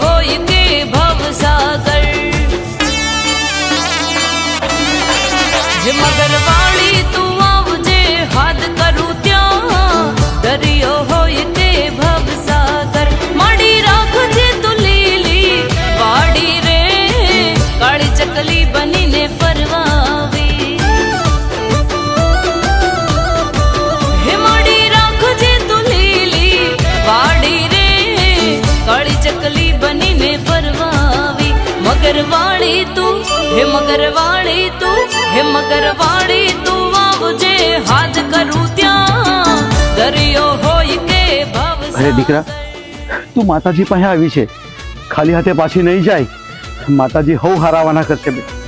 હોય કે ભવસાગર વાળી તું હે મગર વાળી તું હે મગર વાળી તું આવજે હાથ કરું ત્યાં. દરિયો હોય કે ભવ અરે દીકરા તું માતાજી પાસે આવી છે. ખાલી હાથે પાછી નહીં જાય. માતાજી હવ હારાવાના કરશે. બેટા